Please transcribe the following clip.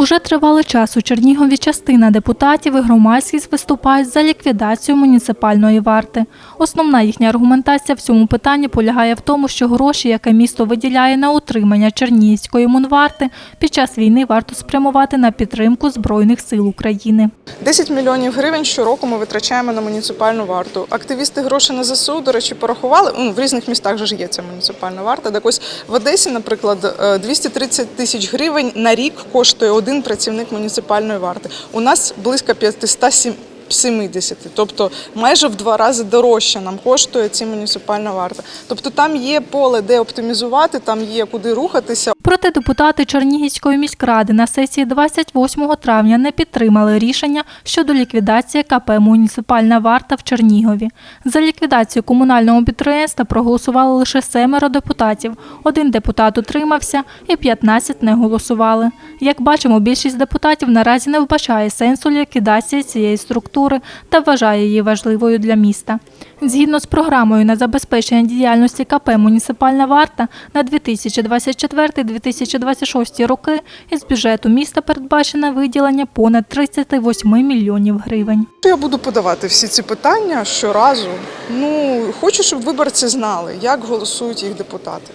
Уже тривалий час у Чернігові частина депутатів і громадськість виступають за ліквідацію муніципальної варти. Основна їхня аргументація в цьому питанні полягає в тому, що гроші, яке місто виділяє на утримання Чернігівської мунварти, під час війни варто спрямувати на підтримку Збройних сил України. 10 мільйонів гривень щороку ми витрачаємо на муніципальну варту. Активісти гроші на ЗСУ, до речі, порахували. Ну, в різних містах же ж є ця муніципальна варта. Так ось в Одесі, наприклад, е, 230 тисяч гривень на рік коштує один працівник муніципальної варти. У нас близько 570. Тобто майже в два рази дорожче нам коштує ці муніципальна варта. Тобто там є поле, де оптимізувати, там є куди рухатися. Проте депутати Чернігівської міськради на сесії 28 травня не підтримали рішення щодо ліквідації КП «Муніципальна варта» в Чернігові. За ліквідацію комунального підприємства проголосували лише семеро депутатів. Один депутат утримався і 15 не голосували. Як бачимо, більшість депутатів наразі не вбачає сенсу ліквідації цієї структури та вважає її важливою для міста. Згідно з програмою на забезпечення діяльності КП «Муніципальна варта» на 2024-2026 роки із бюджету міста передбачено виділення понад 38 мільйонів гривень. Я буду подавати всі ці питання щоразу. Ну хочу, щоб виборці знали, як голосують їх депутати.